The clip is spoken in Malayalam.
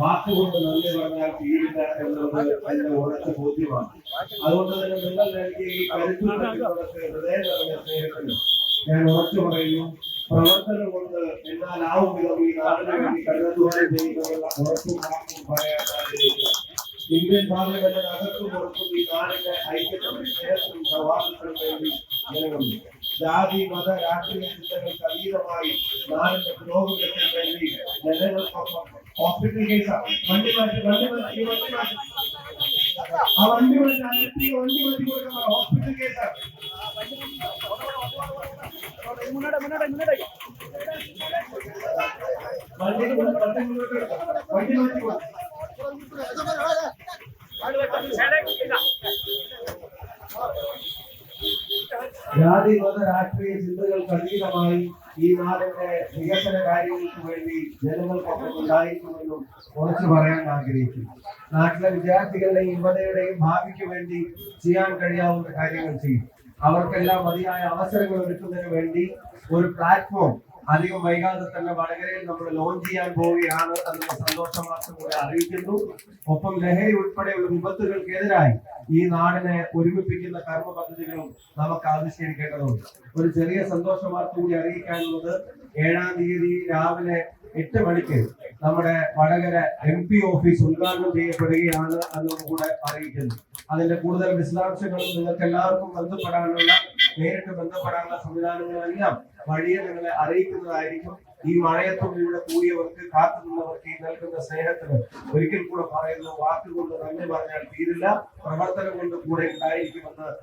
വാക്കുകൊണ്ട് നന്ദി പറഞ്ഞാൽ തീരില്ല എന്നുള്ളത് അതിന്റെ ഉറച്ച ബോധ്യമാണ്. അതുകൊണ്ട് തന്നെ നിങ്ങൾ നൽകിയ ഈ കരുത്തുള്ളവർക്ക് ഹൃദയ സ്നേഹത്തിന് ഞാൻ ഉറച്ചു പറയുന്നു. പ്രവർത്തനം കൊണ്ട് എന്നാലാവും വിധം ഈ നാടിനെ വേണ്ടി കരുതുവാൻ ചെയ്യുന്നതെല്ലാം ഉറപ്പും പറയാൻ ഇന്ത്യൻ പാർലമെന്റിന് അകത്തും പുറത്തും ഈ നാടിന്റെ ഐക്യത്തിനും സ്നേഹത്തിനും സൗഹാർദ്ദത്തിനും വേണ്ടി നിലകൊള്ളുന്നു ജാതി മത രാഷ്ട്രീയ ചിന്തകൾക്ക് അതീതമായി നാടിന്റെ പുരോഗതിക്ക് വേണ്ടി ജനങ്ങൾക്കൊപ്പം ഹോസ്പിറ്റൽ കേസ് വണ്ടി മാറ്റി വണ്ടി മാറ്റി ഈ വണ്ടി മാറ്റി ആ വണ്ടി മാറ്റി അകത്ത് ഈ വണ്ടി മാറ്റി കൊടുക്കുന്ന ഹോസ്പിറ്റൽ കേസാണ് വണ്ടി കൊണ്ട് വണ്ടി ജാതി മത രാഷ്ട്രീയ ചിന്തകൾക്ക് അതീതമായി ഈ നാടിന്റെ വികസന കാര്യങ്ങൾക്ക് വേണ്ടി ജനങ്ങൾക്കൊപ്പം ഉണ്ടായിരിക്കുമെന്നും ഉറച്ചു പറയാൻ ആഗ്രഹിക്കുന്നു. നാട്ടിലെ വിദ്യാർത്ഥികളുടെയും യുവതയുടെയും ഭാവിക്ക് വേണ്ടി ചെയ്യാൻ കഴിയാവുന്ന കാര്യങ്ങൾ ചെയ്യും. അവർക്കെല്ലാം മതിയായ അവസരങ്ങൾ ഒരുക്കുന്നതിന് വേണ്ടി ഒരു പ്ലാറ്റ്ഫോം അധികം വൈകാതെ തന്നെ വടകരയിൽ നമ്മൾ ലോഞ്ച് ചെയ്യാൻ പോവുകയാണ് എന്നുള്ള സന്തോഷം മാത്രം കൂടെ അറിയിക്കുന്നു. ഒപ്പം ലഹരി ഉൾപ്പെടെയുള്ള വിപത്തുകൾക്കെതിരായി ഈ നാടിനെ ഒരുമിപ്പിക്കുന്ന കർമ്മ പദ്ധതികളും നമുക്ക് ആവിഷ്കരിക്കേണ്ടതുണ്ട്. ഒരു ചെറിയ സന്തോഷ കൂടി അറിയിക്കാനുള്ളത് ഏഴാം തീയതി രാവിലെ എട്ട് മണിക്ക് നമ്മുടെ വടകര എം പി ഓഫീസ് ഉദ്ഘാടനം ചെയ്യപ്പെടുകയാണ് എന്നും കൂടെ അറിയിക്കുന്നു. അതിന്റെ കൂടുതൽ വിശദാംശങ്ങളും നിങ്ങൾക്ക് എല്ലാവർക്കും ബന്ധപ്പെടാനുള്ള നേരിട്ട് ബന്ധപ്പെടാനുള്ള സംവിധാനങ്ങളെല്ലാം വഴിയെ നിങ്ങളെ അറിയിക്കുന്നതായിരിക്കും. ഈ മഴയത്തോടുകൂടെ കൂടിയവർക്ക് കാത്തു നിന്നവർക്ക് ഈ നൽകുന്ന സ്നേഹത്തിന് ഒരിക്കൽ കൂടെ പറയുന്ന വാക്കുകൊണ്ട് നന്ദി പറഞ്ഞാൽ തീരില്ല പ്രവർത്തനം കൊണ്ട് കൂടെ ഉണ്ടായിരിക്കുമെന്ന്